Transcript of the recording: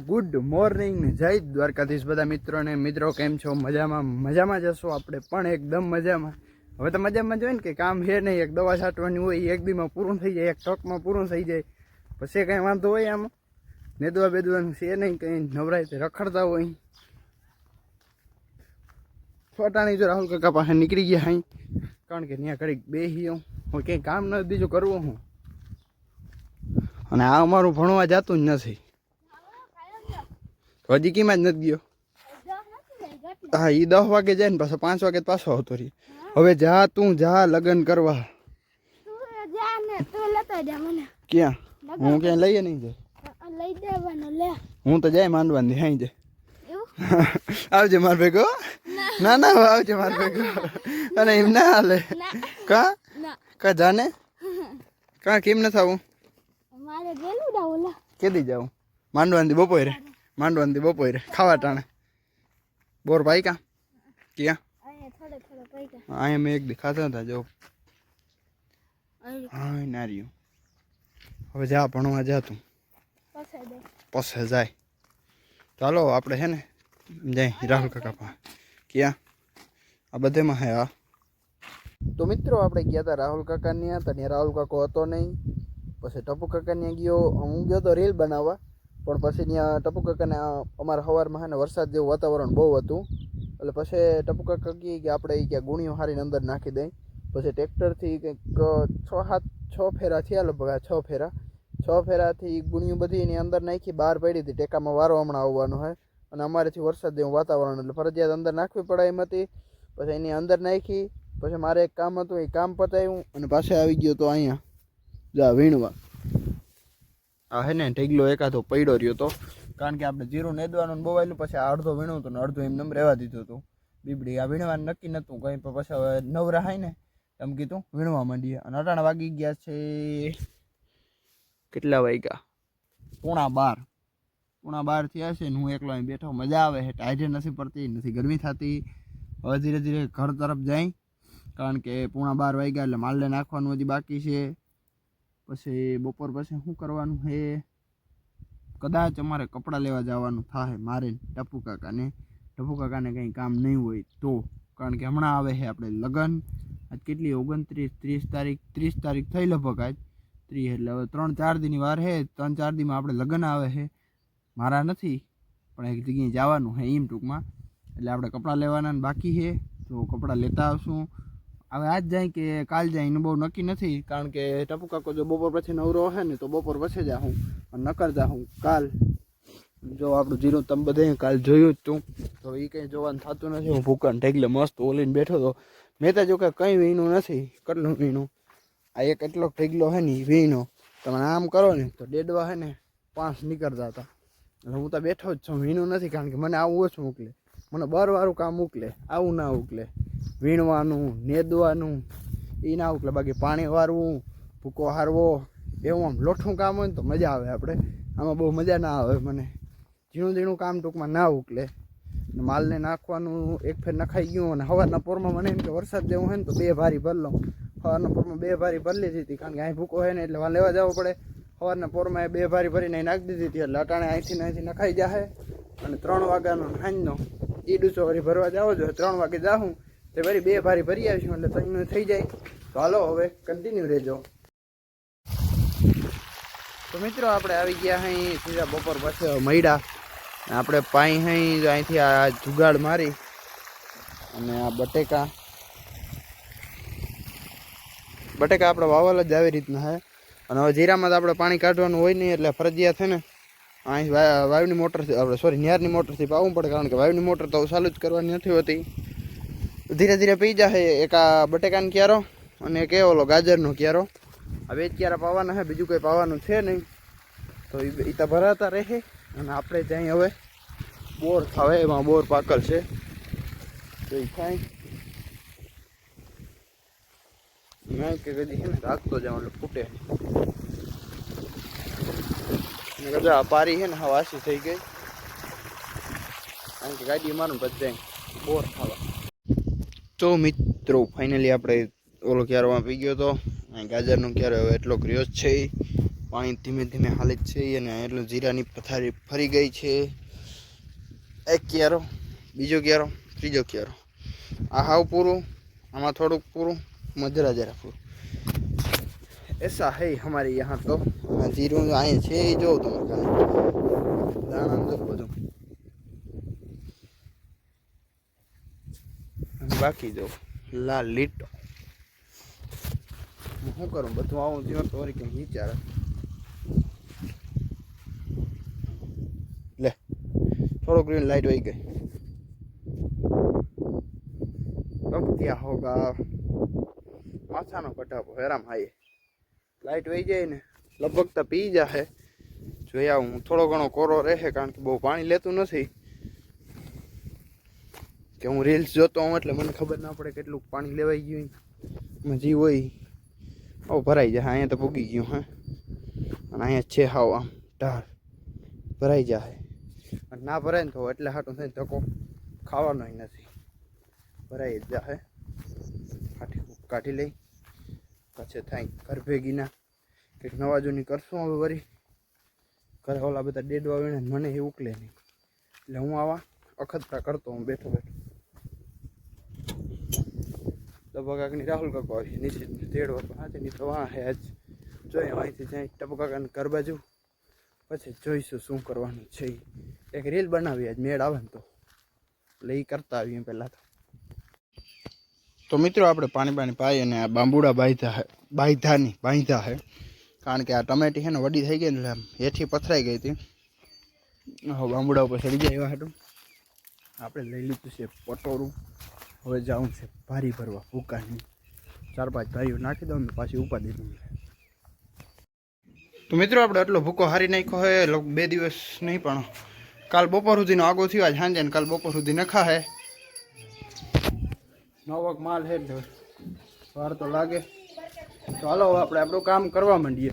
Good morning, જય દ્વારકાધીશ બધા મિત્રોને. મિત્રો, કેમ છો? મજામાં? મજામાં જશો આપણે પણ એકદમ મજામાં. હવે તો મજામાં જોઈએ ને કે કામ છે નહીં, એક દવા છાંટવાની હોય, એક દીમાં પૂરું થઈ જાય, એક ટકમાં પૂરું થઈ જાય. પછી કંઈ વાંધો હોય આમ? નેદવા બેદવાનું છે નહીં, કંઈ નવરાય તે રખડતા હોય. ફટાણી જો રાહુલ કાકા પાસે નીકળી ગયા અહીં કારણ કે ત્યાં ઘડીક બેસી હું કંઈ કામ નથી બીજું કરવું હું? અને આ અમારું ભણવા જતું જ નથી. હજી કીમાં જ નથી ગયો? હા એ દસ વાગે જાય ને પાછો પાંચ વાગે પાછો આવતો રહી. હવે જા તું જા લગ્ન કરવા. ક્યાં? હું ક્યાંય લઈએ નહીં જાય? હું તો જાય માંડવાની હાઈ જાય. આવજે માર ભેગો. ના. ના આવજે માર ભેગો. અને એમ ના હાલે. કા? કા જાને? કા કેમ ન થાવું કેદી જાઉં? માંડવાની બપોરે. માંડવાની બપોરે ખાવા ટાણે. બોર ભાઈ કા ક્યાં? અહીંયા મેં એક દી ખાતા હતા જો. હા નાર્યું. હવે જા ભણવા જા તું. પસે જાય. ચાલો આપણે છે ને જાય રાહુલ કાકા પા ક્યાં? આ બધેમાં હે આ તો મિત્રો આપણે ગયા હતા રાહુલ કાકા ત્યાં રાહુલ કાકો હતો નહીં. પછી ટપુ કાકા ગયો. હું ગયો તો રીલ બનાવવા. પણ પછી ત્યાં ટપુ કાકાને અમારા સવારમાં ને વરસાદ જેવું વાતાવરણ બહુ હતું. એટલે પછી ટપુ કાકા કહે કે આપણે એ ક્યાં ગુણીઓ હારીને અંદર નાખી દઈ પછી ટ્રેક્ટરથી કંઈક છ, સાત, છ ફેરા થયા લગભગ છ ફેરા. છ ફેરાથી ગુણીઓ બધી એની અંદર નાખી બહાર પડી હતી. ટેકામાં વારો હમણાં આવવાનો હોય અને અમારેથી વરસાદ જેવું વાતાવરણ એટલે ફરજિયાત અંદર નાખવી પડે એમ હતી. પછી એની અંદર નાખી, પછી મારે એક કામ હતું, એ કામ પતાવ્યું અને પાછા આવી ગયો તો અહીંયા જા વીણવા. આ હે ને, ઢગલો એકાદો પડ્યો રહ્યો હતો કારણ કે આપણે જીરું નેદવાનું બહુ આવેલું પછી આ અડધો વીણું હતું ને અડધો એમ નમ રહેવા દીધું હતું. બીબડી આ વીણવાનું નક્કી નહોતું, કંઈ પણ પછી હવે નવરા હાય ને, એમ કીધું, વીણવા માંડીએ. અને અટાણા વાગી ગયા છે કેટલા વાગ્યા? પોણા બાર. પોણા બાર થયા છે ને હું એકલો અહીં બેઠો, મજા આવે છે. ટાઈજે નથી પડતી, નથી ગરમી થતી. હવે ધીરે ધીરે ઘર તરફ જાય. કારણ કે પોણા બાર વાગ્યા એટલે માલને નાખવાનું હજી બાકી છે. પછી બપોર પછી શું કરવાનું હે? કદાચ અમારે કપડાં લેવા જવાનું થાય મારે ટપુ કાકાને. ટપુ કાકાને કંઈ કામ નહીં હોય તો. કારણ કે હમણાં આવે છે આપણે લગ્ન. આજ કેટલી? ઓગણત્રીસ, ત્રીસ તારીખ ત્રીસ તારીખ થઈ લગભગ આજ. ત્રીસ એટલે હવે ત્રણ, ચાર દીની વાર છે ત્રણ, ચાર દીમાં આપણે લગ્ન આવે છે મારા નથી, પણ એક જગ્યાએ જવાનું છે એમ ટૂંકમાં. એટલે આપણે કપડાં લેવાના બાકી છે તો કપડાં લેતા આવશું. હવે આજ જાય કે કાલ જાય એનું બહુ નક્કી નથી, કારણ કે ટપુ કાકો જો બપોર પછી નવરો હશે ને તો બપોર પછી જાઉં અને નકર જાઉં કાલ. જો આપણું જીરું તમે બધે કાલ જોયું જ તું. તો એ કંઈ જોવાનું થતું નથી. હું ભૂકન ઢેગલે મસ્ત ઓલીને બેઠો હતો મેં તો જો કે કંઈ વીણું નથી, કેટલું વીણું? આ એક એટલો ઢેગલો હે ને વીણો. તમે આમ કરો ને તો ડેડવા હે ને પાંચ નીકળતા હતા. એટલે હું તો બેઠો જ છું, વીણું નથી, કારણ કે મને આવું ઓછું મોકલે. મને બરવાળું કામ મોકલે, આવું ના મોકલે વીણવાનું, નેદવાનું એ ના મોકલે બાકી પાણી વારવું, ભૂકો હારવો, એવું આમ લોઠું કામ હોય ને તો મજા આવે આપણે. આમાં બહુ મજા ના આવે મને. ઝીણું ઝીણું કામ ટૂંકમાં ના ઉકલે. માલને નાખવાનું એક ફેર નખાઈ ગયું અને સવારના પોરમાં મને એમ કે વરસાદ જેવું હોય ને તો બે ભારી ભરી લઉં. સવારના પોરમાં બે ભારી ભરી લીધી હતી કારણ કે અહીં ભૂકો હોય ને એટલે વાં લેવા જવો પડે. સવારના પોરમાં એ બે ભારી ભરીને નાખી દીધી હતી એટલે અટાણે અહીંથી ને અહીંથી નખાઈ જાહે. અને ત્રણ વાગ્યાનો સાંજનો એ વળી ભરવા જાવો જોઈએ ત્રણ વાગે જાઉં તે ફરી બે ભારી ભરી આવીશું એટલે ત્રણ થઈ જાય. તો હાલો હવે કન્ટિન્યુ રહેજો. તો મિત્રો આપણે આવી ગયા અહીં સીધા બપોર પાસે મૈડા આપણે પાઈ અહીં અહીંથી આ જુગાડ મારી અને આ બટેકા. બટેકા આપણે વાવલ જ આવી રીતના હે. અને હવે જીરામાં તો આપણે પાણી કાઢવાનું હોય નહીં એટલે ફરજિયાત છે ને અહીં વાયુની મોટરથી આપણે સોરી નિયારની મોટરથી પાવું પડે કારણ કે વાયુની મોટર તો ચાલુ જ કરવાની નથી હોતી. ધીરે ધીરે પી જશે એક આ બટેકાનો ક્યારો અને એક એ ઓલો ગાજરનો ક્યારો. બે જ ક્યારા પાવાના છે બીજું કંઈ પાવાનું છે નહીં. તો એ તો ભરાતા રહે. અને આપણે ત્યાં હવે બોર થાવે એમાં બોર પાકલ છે. તો એ થાય મેં કે કદી છે રાખતો જાઉં એટલે ફૂટે. ને પારી છે હા વાસી થઈ ગઈ. કારણ કે ગાડી મારું બધા બોર ખાવા. તો મિત્રો ફાઇનલી આપણે ઓલો ક્યારોમાં પી ગયો તો અહીં ગાજરનો ક્યારો હવે એટલો કર્યો જ છે ઈ. પાણી ધીમે ધીમે હાલે જ છે અને એટલું જીરાની પથારી ફરી ગઈ છે એક ક્યારો બીજો ક્યારો ત્રીજો ક્યારો આ હાવ પૂરું આમાં થોડુંક પૂરું મજરા જરા પૂરું ऐसा है हमारे यहाँ तो આ જીરું અહીં છે એ જોઉં તમે બાકી જો. લા લીટો. હું શું કરું? બધું આવું જીવન તો વળી કંઈક વિચારે. લે, થોડો ગ્રીન લાઈટ વહી ગઈ. ત્યાં હોગા. માથાનો કટાપો હેરામ હાઈએ લાઈટ વહી જાય ને, લગભગ તો પી જાહે. જોયા હું, થોડો ઘણો કોરો રહે કારણ કે બહુ પાણી લેતું નથી. કે હું રીલ્સ જોતો હોઉં એટલે મને ખબર ના પડે કેટલું પાણી લેવાઈ ગયું મજી હોય. ઓ ભરાઈ જાય. અહીંયા તો પૂગી ગયું, હા. અને અહીંયા છે હાવ આમ, ઢાળ. ભરાઈ જાય. અને ના ભરાય ને તો એટલે હાટું થઈને ધક્કો ખાવાનો નથી. ભરાઈ જ જાય. કાઠી કાઢી લઈ. પછી થાય ઘર ભેગીના કંઈક નવા જૂની કરશું હવે વરી. ઘરે ઓલા બધા ડેડવા વીણે મને એ ઉકલે નહીં. એટલે હું આવા અખતરા કરતો હું બેઠો બેઠો. ડબ્બા કાકની રાહુલ કાકો આવી નીચે તેડવા હાથે તો વાં હે આજ જોઈએ અહીંથી જાય ટપુ કાકાને ઘર બાજુ. પછી જોઈશું શું કરવાનું છે એક રીલ બનાવી, આજ મેળ આવે ને તો. એટલે એ કરતા આવીએ પહેલાં તો. તો મિત્રો આપણે પાણી પાણી પાઈ અને આ બાંબુડા બાંધા હે બાંધાની બાંધા હે. કારણ કે આ ટમેટી છે ને વડી થઈ ગઈ ને એટલે હેઠી પથરાઈ ગઈ હતી. બાંબુડા ઉપર ચડી જાય એવા હતું આપણે લઈ લીધું છે પટોરું. હવે જાઉં છે ભારી ભરવા, ભૂકાની. ચાર પાંચ ભાઈઓ નાખી દઉં ને પાછી ઉપાડી દઉં. તો મિત્રો, આપણે આટલો ભૂકો હારી નાખ્યો લગ બે દિવસ નહીં પણ કાલ બપોર સુધીનો આગો થયો, આજ સાંજે કાલ બપોર સુધી નખા હે. નવક માલ હે એટલે વાર તો લાગે. હાલો આપણે આપણું કામ કરવા માંડીએ.